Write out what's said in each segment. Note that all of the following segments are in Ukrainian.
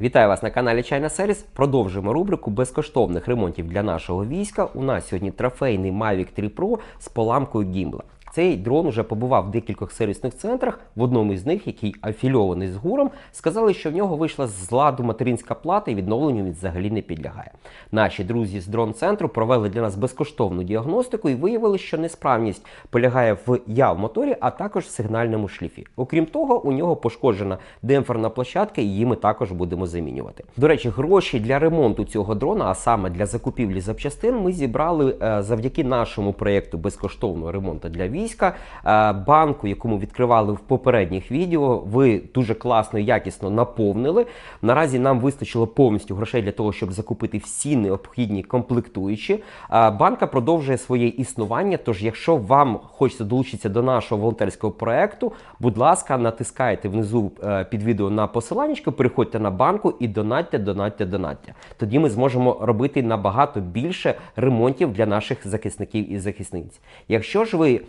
Вітаю вас на каналі Чайна Сервіс. Продовжуємо рубрику безкоштовних ремонтів для нашого війська. У нас сьогодні трофейний Mavic 3 Pro з поламкою гімбла. Цей дрон вже побував в декількох сервісних центрах. В одному із них, який афільований з гуром, сказали, що в нього вийшла з ладу материнська плата і відновленню він взагалі не підлягає. Наші друзі з дрон-центру провели для нас безкоштовну діагностику і виявили, що несправність полягає в яв моторі, а також в сигнальному шліфі. Окрім того, у нього пошкоджена демпферна площадка, її ми також будемо замінювати. До речі, гроші для ремонту цього дрона, а саме для закупівлі запчастин, ми зібрали е, завдяки нашому проєкту безкоштовного ремонту для війська. Е, банку, яку ми відкривали в попередніх відео, ви дуже класно і якісно наповнили. Наразі нам вистачило повністю грошей для того, щоб закупити всі необхідні комплектуючі. Е, Банка продовжує своє існування. Тож, якщо вам хочеться долучитися до нашого волонтерського проекту, будь ласка, натискайте внизу е, під відео на посиланнячко, переходьте на банку і донатьте, донатьте, донатьте. Тоді ми зможемо робити набагато більше ремонтів для наших захисників і захисниць. Якщо ж ви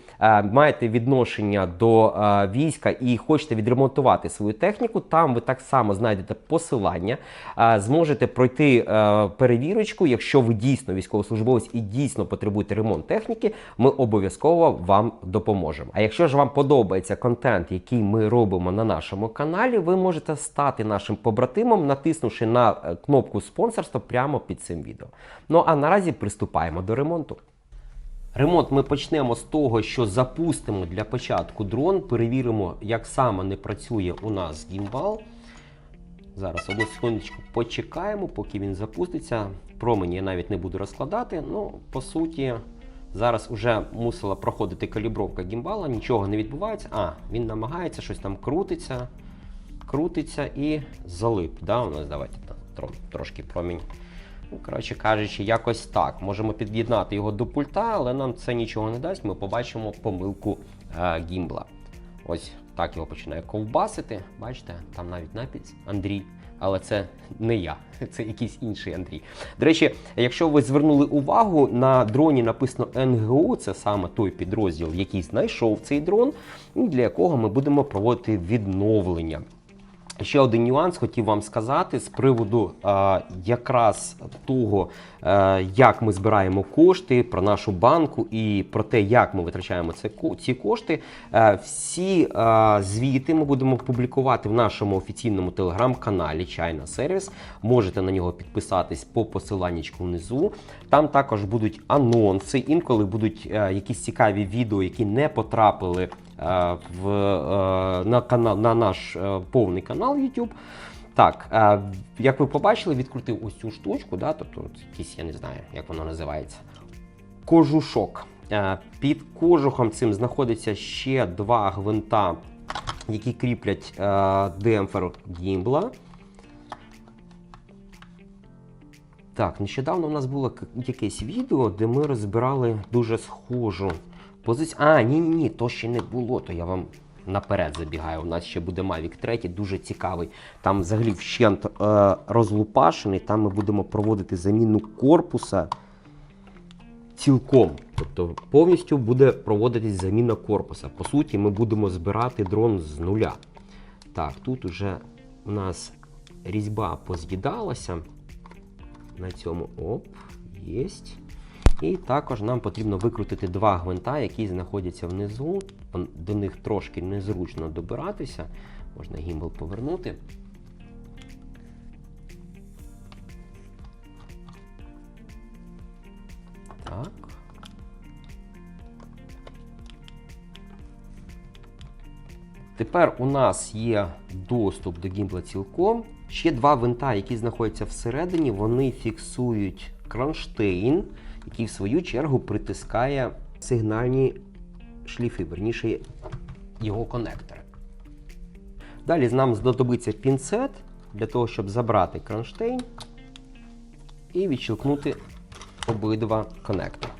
маєте відношення до е, війська і хочете відремонтувати свою техніку, там ви так само знайдете посилання, е, зможете пройти е, перевірочку. Якщо ви дійсно військовослужбовець і дійсно потребуєте ремонт техніки, ми обов'язково вам допоможемо. А якщо ж вам подобається контент, який ми робимо на нашому каналі, ви можете стати нашим побратимом, натиснувши на е, кнопку спонсорства прямо під цим відео. Ну а наразі приступаємо до ремонту. Ремонт ми почнемо з того, що запустимо для початку дрон, перевіримо, як саме не працює у нас гімбал. Зараз одну секундочку почекаємо, поки він запуститься. Промені я навіть не буду розкладати. Ну, по суті, зараз вже мусила проходити калібровка гімбала, нічого не відбувається. А, він намагається, щось там крутиться, крутиться і залип. Да, у нас давайте трошки промінь. Коротше кажучи, якось так. Можемо під'єднати його до пульта, але нам це нічого не дасть. Ми побачимо помилку е, гімбла. Ось так його починає ковбасити. Бачите, там навіть напис Андрій. Але це не я, це якийсь інший Андрій. До речі, якщо ви звернули увагу, на дроні написано НГУ, це саме той підрозділ, який знайшов цей дрон, для якого ми будемо проводити відновлення. Ще один нюанс хотів вам сказати з приводу е, якраз того, е, як ми збираємо кошти, про нашу банку і про те, як ми витрачаємо це, ці кошти. Е, всі е, звіти ми будемо публікувати в нашому офіційному телеграм-каналі Чайна Сервіс. Можете на нього підписатись по посиланнячку внизу. Там також будуть анонси, інколи будуть е, якісь цікаві відео, які не потрапили в, е, на, канал, на наш е, повний канал YouTube. Так, е, як ви побачили, відкрутив ось цю штучку, да, тобто якийсь, я не знаю, як воно називається. Кожушок. Е, Під кожухом цим знаходиться ще два гвинта, які кріплять е, демпфер гімбла. Так, нещодавно у нас було якесь відео, де ми розбирали дуже схожу позицію. А, ні, ні, ні, то ще не було, то я вам наперед забігаю. У нас ще буде Mavic 3, дуже цікавий. Там взагалі вщент е, розлупашений. Там ми будемо проводити заміну корпуса цілком. Тобто повністю буде проводитись заміна корпуса. По суті, ми будемо збирати дрон з нуля. Так, тут уже у нас різьба поз'їдалася. На цьому оп, єсть. І також нам потрібно викрутити два гвинта, які знаходяться внизу. До них трошки незручно добиратися. Можна гімбл повернути. Так. Тепер у нас є доступ до гімбла цілком. Ще два винта, які знаходяться всередині, вони фіксують кронштейн, який в свою чергу притискає сигнальні шліфи, верніше його конектори. Далі нам знадобиться пінцет для того, щоб забрати кронштейн і відщелкнути обидва конектори.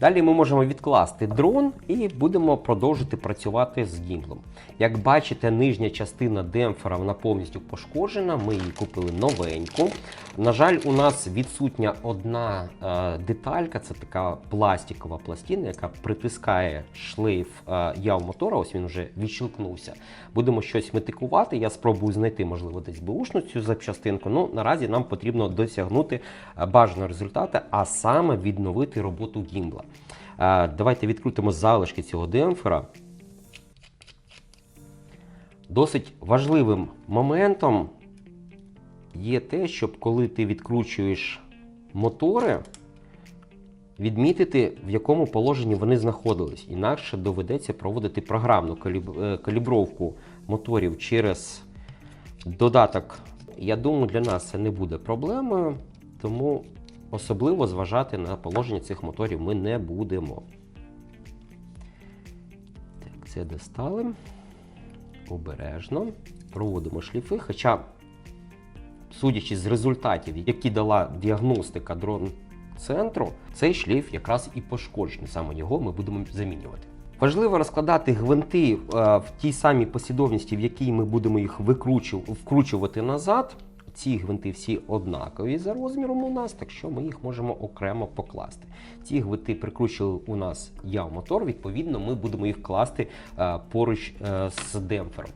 Далі ми можемо відкласти дрон і будемо продовжити працювати з гімблом. Як бачите, нижня частина демпфера вона повністю пошкоджена. Ми її купили новеньку. На жаль, у нас відсутня одна е, деталька, це така пластикова пластина, яка притискає шлейф е, яв мотора. Ось він вже відщелкнувся. Будемо щось метикувати. Я спробую знайти, можливо, десь бушну цю запчастинку. Ну наразі нам потрібно досягнути е, бажаного результату, а саме відновити роботу гімбла. Давайте відкрутимо залишки цього демпфера. Досить важливим моментом є те, щоб коли ти відкручуєш мотори, відмітити, в якому положенні вони знаходились. Інакше доведеться проводити програмну е, калібровку моторів через додаток. Я думаю, для нас це не буде проблемою, тому особливо зважати на положення цих моторів ми не будемо. Так, це достали. Обережно. Проводимо шліфи. Хоча, судячи з результатів, які дала діагностика дрон центру, цей шліф якраз і пошкоджений. Саме його ми будемо замінювати. Важливо розкладати гвинти е, в тій самій послідовності, в якій ми будемо їх викручу- вкручувати назад. Ці гвинти всі однакові за розміром у нас, так що ми їх можемо окремо покласти. Ці гвинти прикручили у нас яв мотор, відповідно, ми будемо їх класти е, поруч е, з демпфером.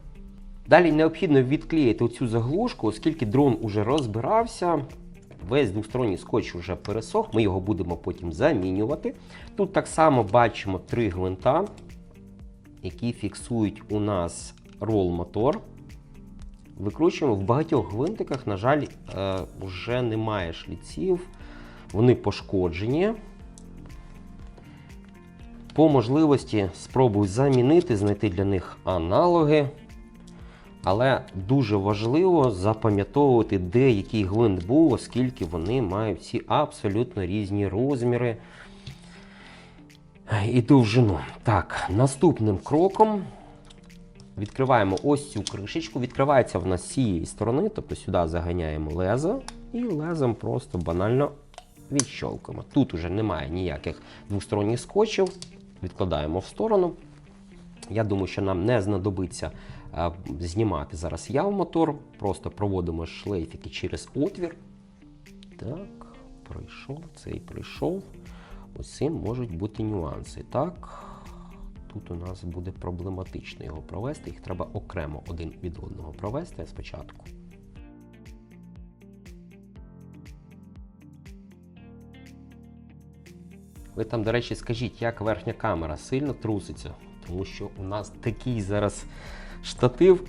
Далі необхідно відклеїти цю заглушку, оскільки дрон уже розбирався. Весь двосторонній скотч вже пересох, ми його будемо потім замінювати. Тут так само бачимо три гвинта, які фіксують у нас рол-мотор. Викручуємо в багатьох гвинтиках, на жаль, е, вже немає шліців, вони пошкоджені. По можливості спробую замінити, знайти для них аналоги. Але дуже важливо запам'ятовувати, де який гвинт був, оскільки вони мають всі абсолютно різні розміри і довжину. Так, наступним кроком відкриваємо ось цю кришечку. Відкривається вона з цієї сторони, тобто сюди заганяємо лезо і лезом просто банально відщолкуємо. Тут уже немає ніяких двосторонніх скотчів. Відкладаємо в сторону. Я думаю, що нам не знадобиться е, знімати зараз яв мотор. Просто проводимо шлейфики через отвір. Так, пройшов, цей пройшов. Ось цим можуть бути нюанси. Так, тут у нас буде проблематично його провести. Їх треба окремо один від одного провести спочатку. Ви там, до речі, скажіть, як верхня камера сильно труситься, тому що у нас такий зараз штатив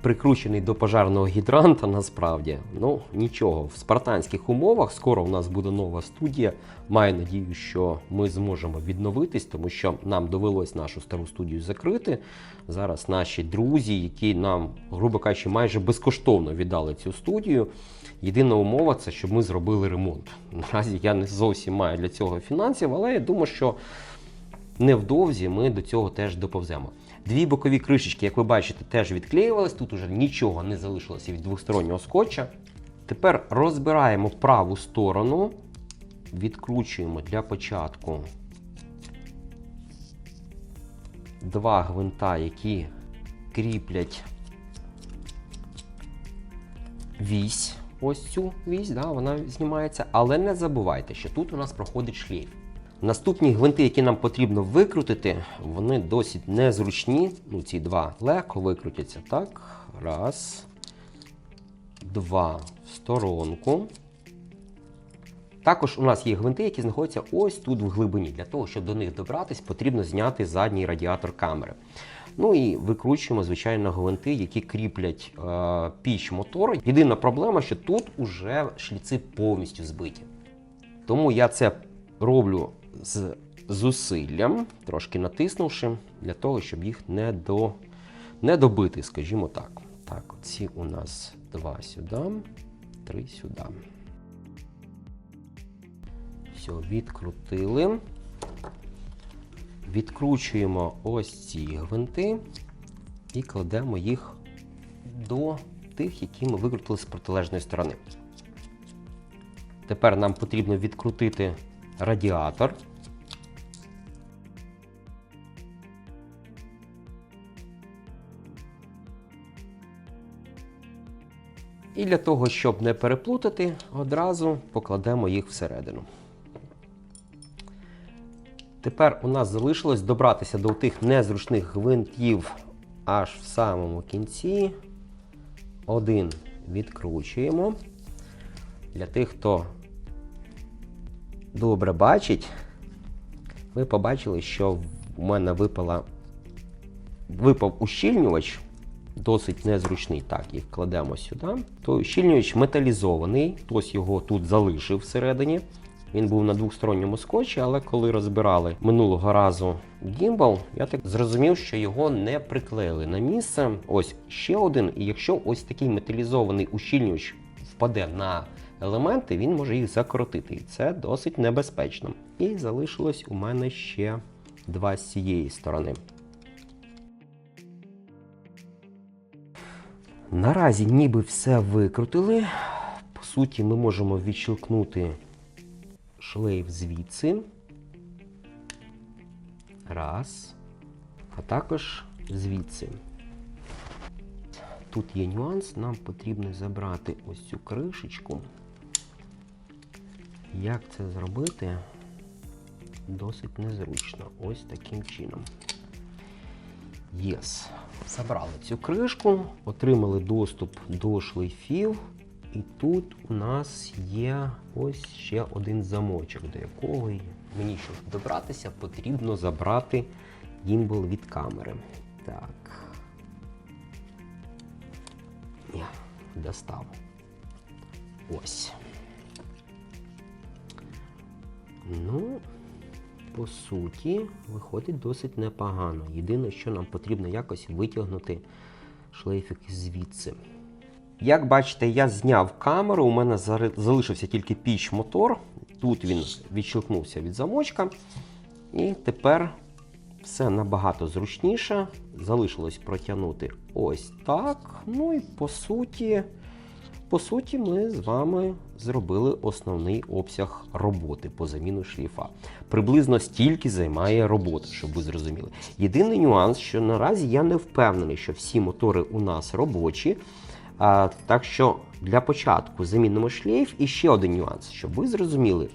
прикручений до пожарного гідранта. Насправді, ну нічого, в спартанських умовах скоро у нас буде нова студія. Маю надію, що ми зможемо відновитись, тому що нам довелось нашу стару студію закрити. Зараз наші друзі, які нам, грубо кажучи, майже безкоштовно віддали цю студію. Єдина умова це, щоб ми зробили ремонт. Наразі я не зовсім маю для цього фінансів, але я думаю, що невдовзі ми до цього теж доповземо. Дві бокові кришечки, як ви бачите, теж відклеювались. Тут уже нічого не залишилося від двостороннього скотча. Тепер розбираємо праву сторону, відкручуємо для початку два гвинта, які кріплять вісь. Ось цю вісь, да, вона знімається. Але не забувайте, що тут у нас проходить шлейф. Наступні гвинти, які нам потрібно викрутити, вони досить незручні. Ну, ці два легко викрутяться. Так. Раз. Два. В сторонку. Також у нас є гвинти, які знаходяться ось тут в глибині. Для того, щоб до них добратись, потрібно зняти задній радіатор камери. Ну і викручуємо, звичайно, гвинти, які кріплять е, піч мотору. Єдина проблема, що тут уже шліци повністю збиті. Тому я це роблю з зусиллям, трошки натиснувши, для того, щоб їх не, до, не добити, скажімо так. Так, оці у нас два сюди, три сюди. Все, відкрутили. Відкручуємо ось ці гвинти і кладемо їх до тих, які ми викрутили з протилежної сторони. Тепер нам потрібно відкрутити радіатор. І для того, щоб не переплутати, одразу покладемо їх всередину. Тепер у нас залишилось добратися до тих незручних гвинтів аж в самому кінці. Один відкручуємо. Для тих, хто добре бачить, ви побачили, що в мене випала, випав ущільнювач, досить незручний. Так, їх кладемо сюди. Той ущільнювач металізований, хтось його тут залишив всередині. Він був на двохсторонньому скотчі, але коли розбирали минулого разу гімбал, я так зрозумів, що його не приклеїли на місце. Ось ще один. І якщо ось такий металізований ущільнювач впаде на елементи, він може їх закоротити. І це досить небезпечно. І залишилось у мене ще два з цієї сторони. Наразі ніби все викрутили. По суті, ми можемо відщелкнути шлейф звідси. Раз. А також звідси. Тут є нюанс, нам потрібно забрати ось цю кришечку. Як це зробити? Досить незручно. Ось таким чином. Єс. Забрали цю кришку, отримали доступ до шлейфів. І тут у нас є ось ще один замочок, до якого мені, щоб добратися, потрібно забрати гімбл від камери. Так. Я достав. Ось. Ну, по суті, виходить досить непогано. Єдине, що нам потрібно якось витягнути шлейфик звідси. Як бачите, я зняв камеру, у мене залишився тільки піч мотор. Тут він відщелкнувся від замочка. І тепер все набагато зручніше. Залишилось протягнути ось так. Ну і по суті, по суті, ми з вами зробили основний обсяг роботи по заміну шліфа. Приблизно стільки займає робота, щоб ви зрозуміли. Єдиний нюанс, що наразі я не впевнений, що всі мотори у нас робочі. А, Так що для початку замінимо шлейф. І ще один нюанс, щоб ви зрозуміли,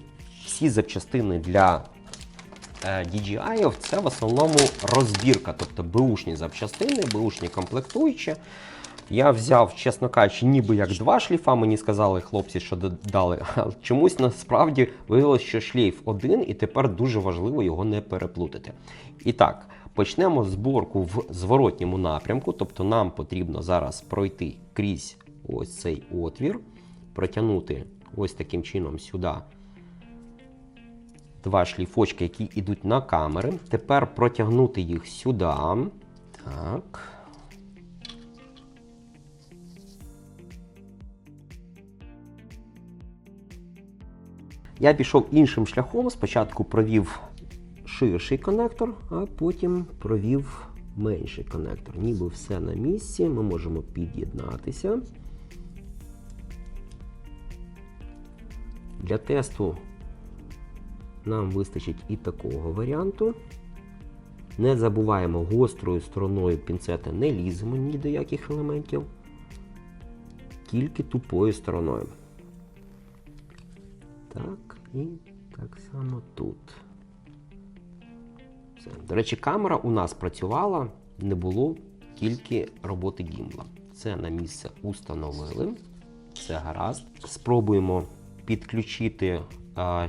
всі запчастини для е, DJI це в основному розбірка, тобто беушні запчастини, беушні комплектуючі. Я взяв, чесно кажучи, ніби як два шліфа. Мені сказали хлопці, що додали. Чомусь насправді виявилося, що шлейф один, і тепер дуже важливо його не переплутати. І так, почнемо зборку в зворотньому напрямку. Тобто нам потрібно зараз пройти крізь ось цей отвір, протягнути ось таким чином сюди. Два шліфочки, які йдуть на камери. Тепер протягнути їх сюди. Так. Я пішов іншим шляхом. Спочатку провів ширший конектор, а потім провів менший конектор. Ніби все на місці, ми можемо під'єднатися. Для тесту нам вистачить і такого варіанту. Не забуваємо гострою стороною пінцета не ліземо ні до яких елементів, тільки тупою стороною. Так, і так само тут. Все. До речі, камера у нас працювала, не було тільки роботи гімбла. Це на місце установили. Це гаразд. Спробуємо підключити, а,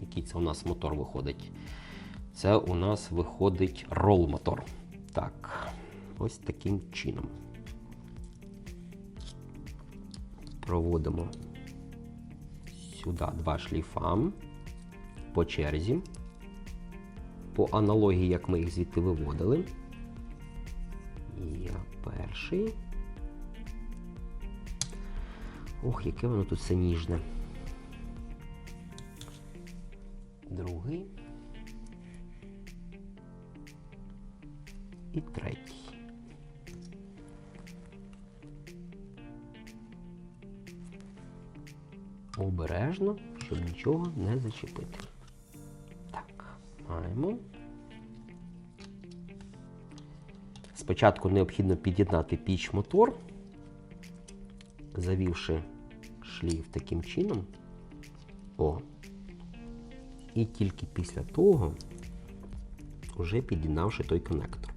який це у нас мотор виходить. Це у нас виходить рол-мотор. Так, ось таким чином. Проводимо сюди два шліфа по черзі, по аналогії, як ми їх звідти виводили. Я перший. Ох, яке воно тут все ніжне. Другий. І третій. Обережно, щоб нічого не зачепити. Так, маємо. Спочатку необхідно під'єднати піч мотор. завівши шлейф таким чином. О. І тільки після того вже під'єднавши той коннектор.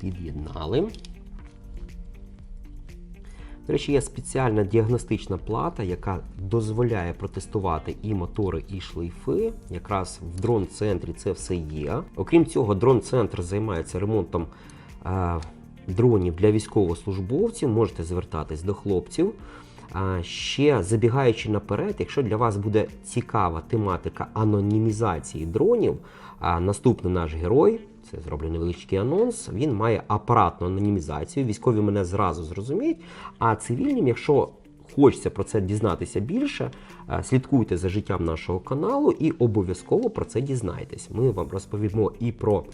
Під'єднали. До речі, є спеціальна діагностична плата, яка дозволяє протестувати і мотори, і шлейфи. Якраз в дрон-центрі це все є. Окрім цього, дрон-центр займається ремонтом е, дронів для військовослужбовців. Можете звертатись до хлопців. Ще забігаючи наперед, якщо для вас буде цікава тематика анонімізації дронів, наступний наш герой, це зроблю невеличкий анонс, він має апаратну анонімізацію. Військові мене зразу зрозуміють. А цивільним, якщо хочеться про це дізнатися більше, е, слідкуйте за життям нашого каналу і обов'язково про це дізнайтесь. Ми вам розповімо і про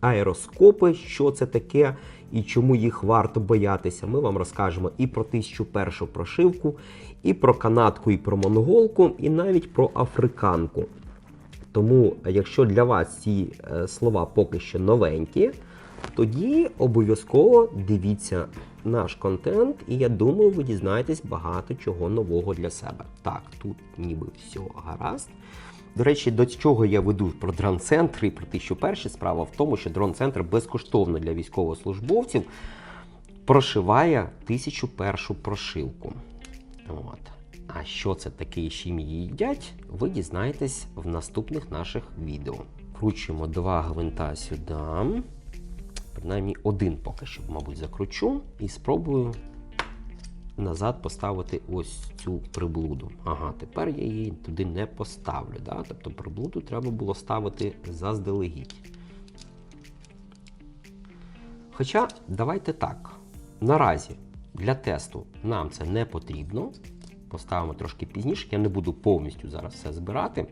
аероскопи, що це таке і чому їх варто боятися. Ми вам розкажемо і про 1001 прошивку, і про канадку, і про монголку, і навіть про африканку. Тому, якщо для вас ці е, слова поки що новенькі, тоді обов'язково дивіться наш контент, і я думаю, ви дізнаєтесь багато чого нового для себе. Так, тут ніби все гаразд. До речі, до чого я веду про дрон-центр і про 1001 справа в тому, що дрон-центр безкоштовно для військовослужбовців прошиває 1001 прошивку. От. А що це таке і чим її їдять, ви дізнаєтесь в наступних наших відео. Кручуємо два гвинта сюди. Принаймні один поки що, мабуть, закручу і спробую назад поставити ось цю приблуду. Ага, тепер я її туди не поставлю. Да? Тобто приблуду треба було ставити заздалегідь. Хоча, давайте так. Наразі для тесту нам це не потрібно. Поставимо трошки пізніше. Я не буду повністю зараз все збирати.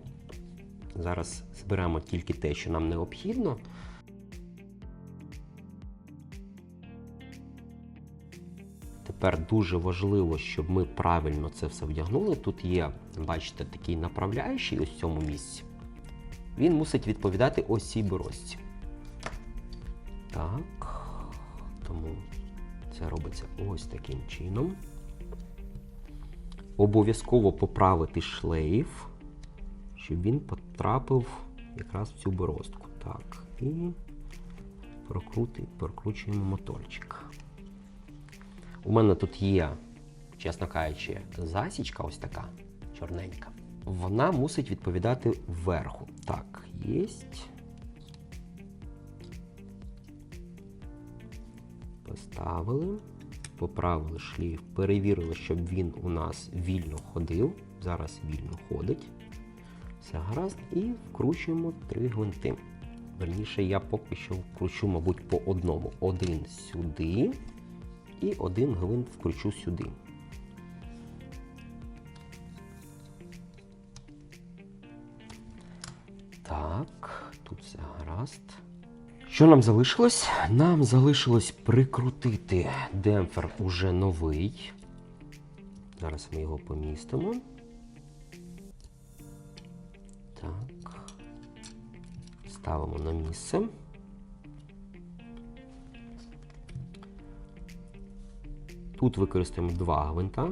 Зараз зберемо тільки те, що нам необхідно. Тепер дуже важливо, щоб ми правильно це все вдягнули. Тут є, бачите, такий направляючий ось в цьому місці. Він мусить відповідати ось цій борозці. Так. Тому це робиться ось таким чином. Обов'язково поправити шлейф, щоб він потрапив якраз в цю бороздку. Так, і прокрути, прокручуємо моторчик. У мене тут є, чесно кажучи, засічка ось така чорненька. Вона мусить відповідати вверху. Так, єсть. Поставили, поправили шліф, перевірили, щоб він у нас вільно ходив. Зараз вільно ходить. Все гаразд. І вкручуємо три гвинти. Верніше, я поки що вкручу, мабуть, по одному. Один сюди і один гвинт вкручу сюди. Так, тут все гаразд. Що нам залишилось? Нам залишилось прикрутити демпфер уже новий. Зараз ми його помістимо. Так. Ставимо на місце. Тут використаємо два гвинта.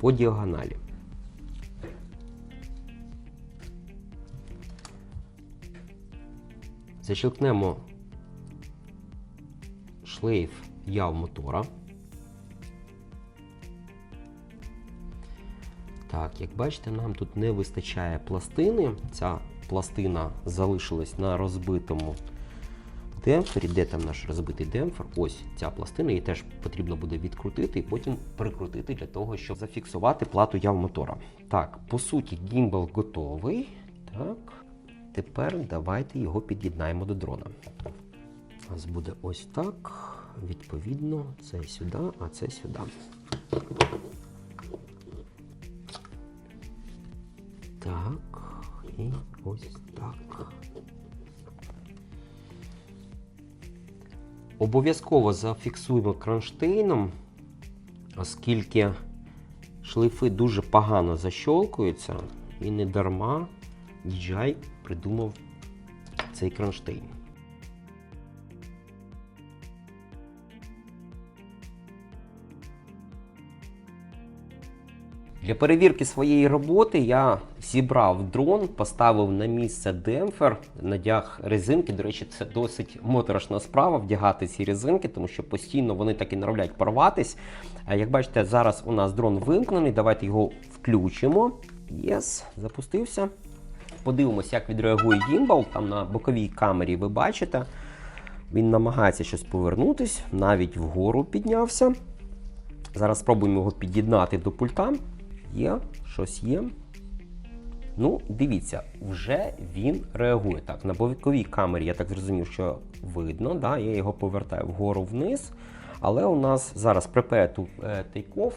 По діагоналі. Защелкнемо шлейф яв мотора. Так, як бачите, нам тут не вистачає пластини. Ця пластина залишилась на розбитому демпфері. Де там наш розбитий демпфер? Ось ця пластина, її теж потрібно буде відкрутити і потім прикрутити для того, щоб зафіксувати плату яв мотора. Так, по суті, гімбал готовий. Так, тепер давайте його під'єднаємо до дрона. У нас буде ось так. Відповідно, це сюди, а це сюди. Так, і ось так. Обов'язково зафіксуємо кронштейном, оскільки шлейфи дуже погано защолкуються і не дарма DJI придумав цей кронштейн. Для перевірки своєї роботи я зібрав дрон, поставив на місце демпфер, надяг резинки. До речі, це досить моторошна справа вдягати ці резинки, тому що постійно вони так і норовлять порватись. Як бачите, зараз у нас дрон вимкнений. Давайте його включимо. Єс, запустився. Подивимося, як відреагує гімбал. Там на боковій камері ви бачите. Він намагається щось повернутись, навіть вгору піднявся. Зараз спробуємо його під'єднати до пульта. Є, щось є. Ну, дивіться, вже він реагує. Так, на боковій камері я так зрозумів, що видно. Да? Я його повертаю вгору вниз. Але у нас зараз е, take.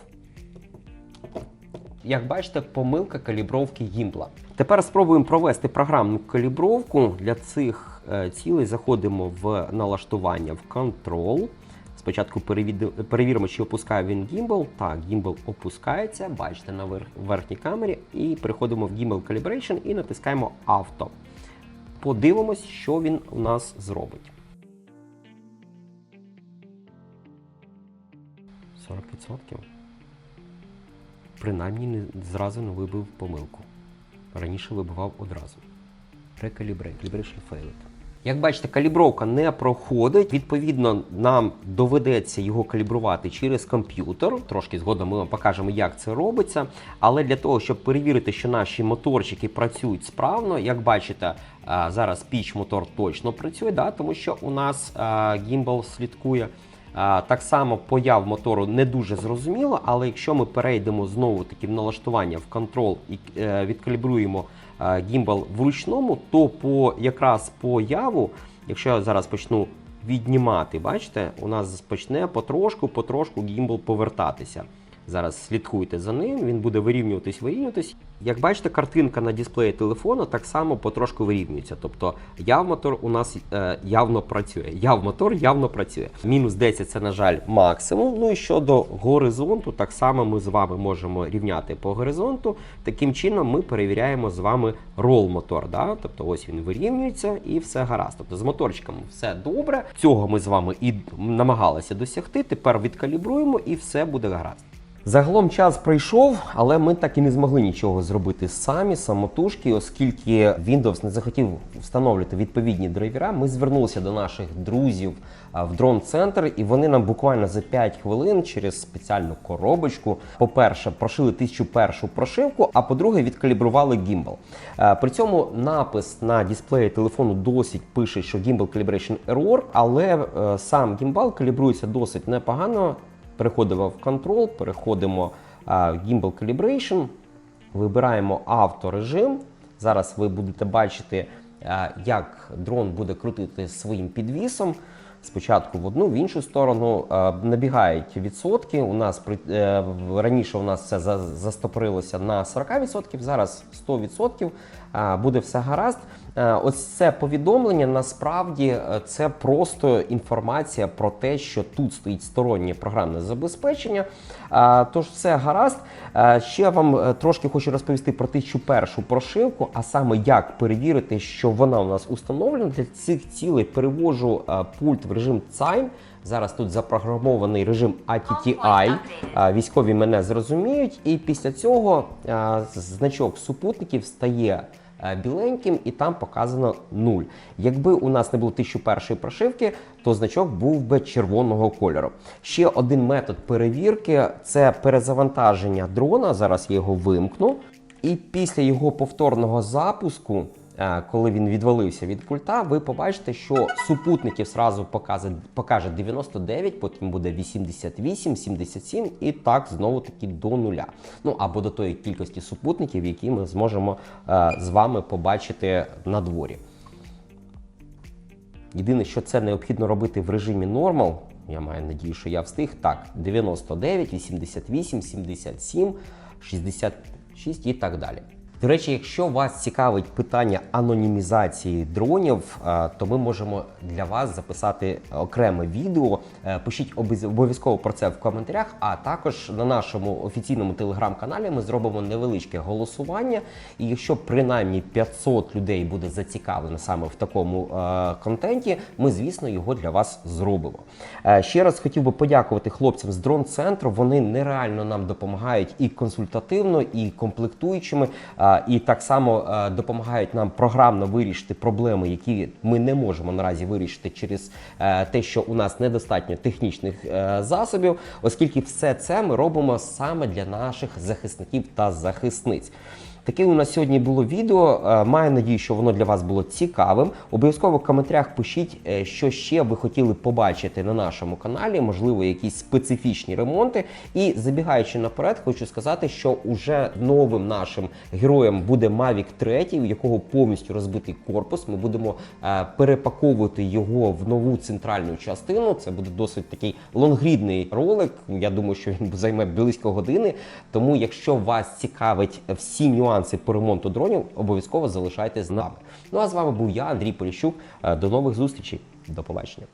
Як бачите, помилка калібровки гімбла. Тепер спробуємо провести програмну калібровку. Для цих е, цілей заходимо в налаштування в Control. Спочатку перевіримо, чи опускає він гімбл. Так, гімбл опускається, бачите на верхній камері. І переходимо в Gimbal Calibration і натискаємо Auto. Подивимось, що він у нас зробить. 40%. Принаймні не, зразу не вибив помилку. Раніше вибивав одразу. Recalibrate, calibration failed. Як бачите, калібровка не проходить. Відповідно, нам доведеться його калібрувати через комп'ютер. Трошки згодом ми вам покажемо, як це робиться. Але для того, щоб перевірити, що наші моторчики працюють справно, як бачите, зараз піч мотор точно працює, да, тому що у нас гімбал слідкує. Так само появ мотору не дуже зрозуміло, але якщо ми перейдемо знову таки в налаштування в контрол і е, відкалібруємо е, гімбал вручному, то по якраз по яву, якщо я зараз почну віднімати, бачите, у нас почне потрошку, потрошку гімбал повертатися. Зараз слідкуйте за ним, він буде вирівнюватись, вирівнюватись. Як бачите, картинка на дисплеї телефону так само потрошку вирівнюється. Тобто яв-мотор у нас е, явно працює. Яв-мотор явно працює. Мінус 10 це, на жаль, максимум. Ну і щодо горизонту, так само ми з вами можемо рівняти по горизонту. Таким чином ми перевіряємо з вами рол-мотор. Да? Тобто ось він вирівнюється і все гаразд. Тобто з моторчиком все добре. Цього ми з вами і намагалися досягти. Тепер відкалібруємо і все буде гаразд. Загалом час пройшов, але ми так і не змогли нічого зробити самі, самотужки, оскільки Windows не захотів встановлювати відповідні драйвера. Ми звернулися до наших друзів в дрон центр, і вони нам буквально за 5 хвилин через спеціальну коробочку, по-перше, прошили 1001 прошивку, а по-друге, відкалібрували гімбал. При цьому напис на дисплеї телефону досить пише, що Gimbal Calibration Error, але е, сам гімбал калібрується досить непогано. Переходимо в Control, переходимо в Gimbal Calibration, вибираємо авторежим. Зараз ви будете бачити, як дрон буде крутити своїм підвісом. Спочатку в одну, в іншу сторону набігають відсотки. У нас е, раніше у нас це застопорилося на 40%, зараз 100%. Буде все гаразд. Е, Ось це повідомлення насправді е, це просто інформація про те, що тут стоїть стороннє програмне забезпечення. Е, Тож все гаразд. Ще я вам трошки хочу розповісти про 1001 прошивку, а саме як перевірити, що вона у нас установлена. Для цих цілей перевожу пульт в режим Time. Зараз тут запрограмований режим ATTI. Військові мене зрозуміють, і після цього значок супутників стає біленьким, і там показано 0. Якби у нас не було 1001 прошивки, то значок був би червоного кольору. Ще один метод перевірки це перезавантаження дрона. Зараз я його вимкну. І після його повторного запуску, е, коли він відвалився від пульта, ви побачите, що супутників зразу покаже, покаже 99, потім буде 88, 77 і так знову таки до нуля. Ну або до тої кількості супутників, які ми зможемо е, з вами побачити на дворі. Єдине, що це необхідно робити в режимі Normal, я маю надію, що я встиг. Так, 99, 88, 77, 66 і так далі. До речі, якщо вас цікавить питання анонімізації дронів, е, то ми можемо для вас записати окреме відео. Е, Пишіть обов'язково про це в коментарях. А також на нашому офіційному телеграм-каналі ми зробимо невеличке голосування. І якщо принаймні 500 людей буде зацікавлено саме в такому е, контенті, ми звісно його для вас зробимо. Ще раз хотів би подякувати хлопцям з дрон центру. Вони нереально нам допомагають і консультативно, і комплектуючими, і так само е, допомагають нам програмно вирішити проблеми, які ми не можемо наразі вирішити через е, те, що у нас недостатньо технічних е, засобів, оскільки все це ми робимо саме для наших захисників та захисниць. Таке у нас сьогодні було відео. Е, Маю надію, що воно для вас було цікавим. Обов'язково в коментарях пишіть, е, що ще ви хотіли побачити на нашому каналі, можливо, якісь специфічні ремонти. І забігаючи наперед, хочу сказати, що уже новим нашим героєм буде Mavic 3, у якого повністю розбитий корпус. Ми будемо е, перепаковувати його в нову центральну частину. Це буде досить такий лонгрідний ролик. Я думаю, що він займе близько години. Тому, якщо вас цікавить всі нюанси по ремонту дронів, обов'язково залишайтесь з нами. Ну а з вами був я, Андрій Поліщук. Е, До нових зустрічей. До побачення.